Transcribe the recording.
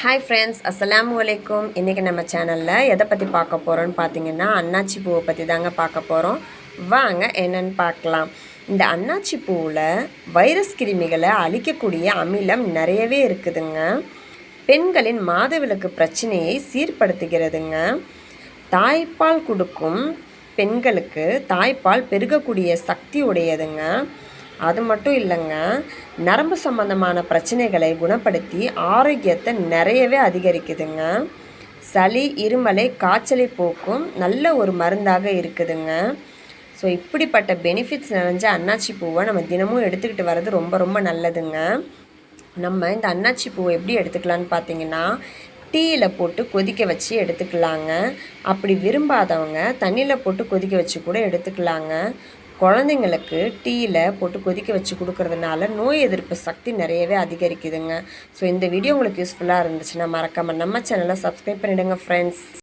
Hi friends அஸ்ஸலாமு வலைக்கும் இன்றைக்கி நம்ம சேனலில் எதை பற்றி பார்க்க போகிறோன்னு பார்த்தீங்கன்னா அன்னாச்சி பூவை பற்றி தாங்க பார்க்க போகிறோம் வாங்க என்னன்னு பார்க்கலாம். இந்த அன்னாச்சி பூவில் வைரஸ் கிருமிகளை அழிக்கக்கூடிய அமிலம் நிறையவே இருக்குதுங்க. பெண்களின் மாதவிலக்கு பிரச்சனையை சீர்படுத்துகிறதுங்க. தாய்ப்பால் கொடுக்கும் பெண்களுக்கு தாய்ப்பால் பெருகக்கூடிய சக்தி உடையதுங்க. அது மட்டும் இல்லைங்க நரம்பு சம்பந்தமான பிரச்சனைகளை குணப்படுத்தி ஆரோக்கியத்தை நிறையவே அதிகரிக்குதுங்க. சளி இருமலை காய்ச்சலை போக்கும் நல்ல ஒரு மருந்தாக இருக்குதுங்க. ஸோ இப்படிப்பட்ட பெனிஃபிட்ஸ் நிறைஞ்ச அன்னாச்சி பூவை நம்ம தினமும் எடுத்துக்கிட்டு வர்றது ரொம்ப ரொம்ப நல்லதுங்க. நம்ம இந்த அன்னாச்சி பூவை எப்படி எடுத்துக்கலான்னு பார்த்தீங்கன்னா டீயில் போட்டு கொதிக்க வச்சு எடுத்துக்கலாங்க. அப்படி விரும்பாதவங்க தண்ணியில் போட்டு கொதிக்க வச்சு கூட எடுத்துக்கலாங்க. குழந்தைங்களுக்கு டீயில் போட்டு கொதிக்க வச்சு கொடுக்கறதுனால நோய் எதிர்ப்பு சக்தி நிறையவே அதிகரிக்குதுங்க. ஸோ இந்த வீடியோ உங்களுக்கு யூஸ்ஃபுல்லாக இருந்துச்சுன்னா மறக்காமல் நம்ம சேனலை சப்ஸ்கிரைப் பண்ணிவிடுங்க ஃப்ரெண்ட்ஸ்